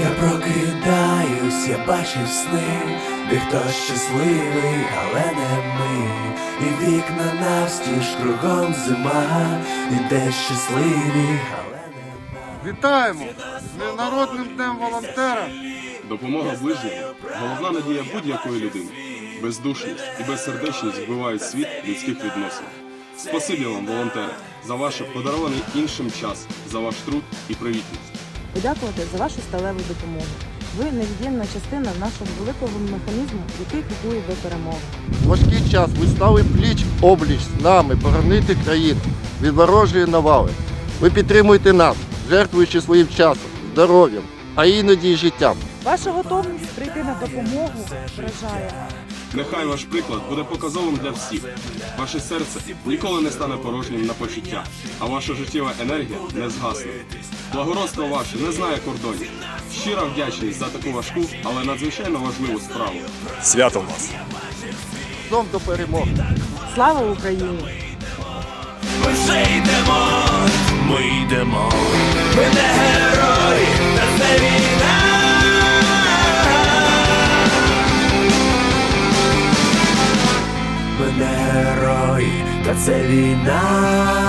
Я прокидаюсь, я бачив сни, де хтось щасливий, але не ми. І вікна навстіж кругом зима, і де щасливі, але не ми. Вітаємо з міжнародним днем волонтера. Допомога ближньому головна надія будь-якої людини. Бездушність і безсердечність вбивають світ людських відносин. Спасибі вам, волонтери, за ваш подарований іншим час, за ваш труд і привітність. Подякувати за вашу сталеву допомогу. Ви невід'ємна частина нашого великого механізму, який крокує до перемоги. Важкий час ви стали пліч обліч з нами боронити країну від ворожої навали. Ви підтримуєте нас, жертвуючи своїм часом, здоров'ям, а іноді й життям. Ваша готовність прийти на допомогу вражає. Нехай ваш приклад буде показовим для всіх. Ваше серце ніколи не стане порожнім на почуття, а ваша життєва енергія не згасне. Благородство ваше не знає кордонів. Щира вдячність за таку важку, але надзвичайно важливу справу. Святом вас! Разом до перемоги. Слава Україні! Ми вже йдемо, ми йдемо, ми не герої, та це війна. Ми не герої, та це війна.